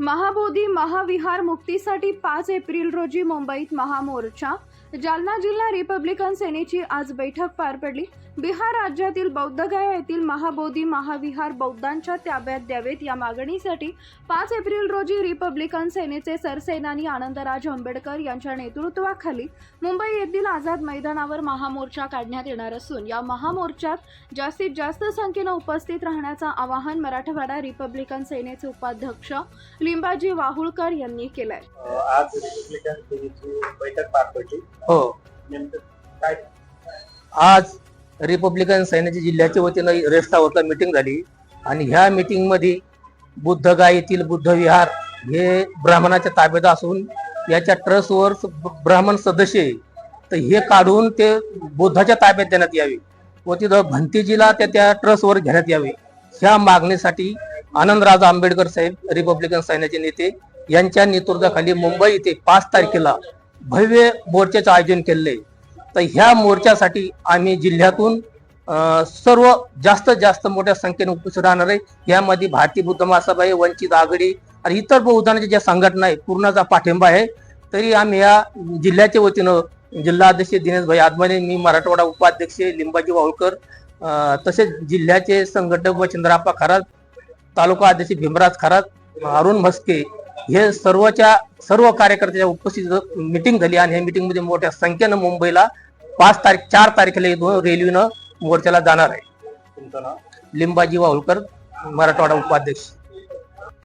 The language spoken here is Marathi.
महाबोधी महाविहार मुक्तीसाठी पाच एप्रिल रोजी मुंबईत महामोर्चा. जालना जिल्हा रिपब्लिकन सेनेची आज बैठक पार पडली. बिहार राज्यातील बौद्धगया येथील महाबोधी महाविहार बौद्धांच्या ताब्यात द्यावेत या मागणीसाठी पाच एप्रिल रोजी रिपब्लिकन सेनेचे सरसेनानी आनंदराज आंबेडकर यांच्या नेतृत्वाखाली मुंबई येथील आझाद मैदानावर महामोर्चा काढण्यात येणार असून या महामोर्चात जास्तीत जास्त संख्येनं उपस्थित राहण्याचं आवाहन मराठवाडा रिपब्लिकन सेनेचे उपाध्यक्ष लिंबाजी वाहुळकर यांनी केलंय. आज रिपब्लिकन सेनेची बैठक पार पडली. हो. नेमकं काय? आज रिपब्लिकन सैन्याच्या जिल्ह्याच्या वतीनं रेस्ट हाऊसला मिटिंग झाली. आणि ह्या मीटिंगमध्ये बुद्धगाय येथील बुद्ध विहार हे ब्राह्मणाच्या ताब्यात असून याच्या ट्रस्टवर ब्राह्मण सदस्य आहे. तर हे काढून ते बुद्धाच्या ताब्यात देण्यात यावे व तिथं भंतीजीला त्या त्या ट्रस्टवर घेण्यात यावे. ह्या मागणीसाठी आनंदराज आंबेडकर साहेब रिपब्लिकन सैन्याचे नेते यांच्या नेतृत्वाखाली मुंबई येथे पाच तारखेला भव्य मोर्चाचं आयोजन केले तर ह्या मोर्चासाठी आम्ही जिल्ह्यातून सर्व जास्त जास्त मोठ्या संख्येने उपस्थित राहणार आहे. यामध्ये भारतीय बुद्ध महासभा आहे वंचित आघाडी आणि इतर बहुधानाच्या ज्या संघटना आहे पूर्णचा पाठिंबा आहे. तरी आम्ही या जिल्ह्याच्या वतीनं जिल्हाध्यक्ष दिनेशभाई आदमाने मी मराठवाडा उपाध्यक्ष लिंबाजी वावळकर तसेच जिल्ह्याचे संघटक व चंद्राप्पा खरात तालुका अध्यक्ष भीमराज खरात अरुण म्हस्के हे सर्वच्या सर्व कार्यकर्त्याच्या उपस्थित मिटिंग झाली आणि ह्या मिटिंगमध्ये मोठ्या संख्येनं मुंबईला पाच तारीख चार तारखेला रेल्वेनं मोर्चाला जाणार आहे. लिंबाजी वाहुलकर मराठवाडा उपाध्यक्ष.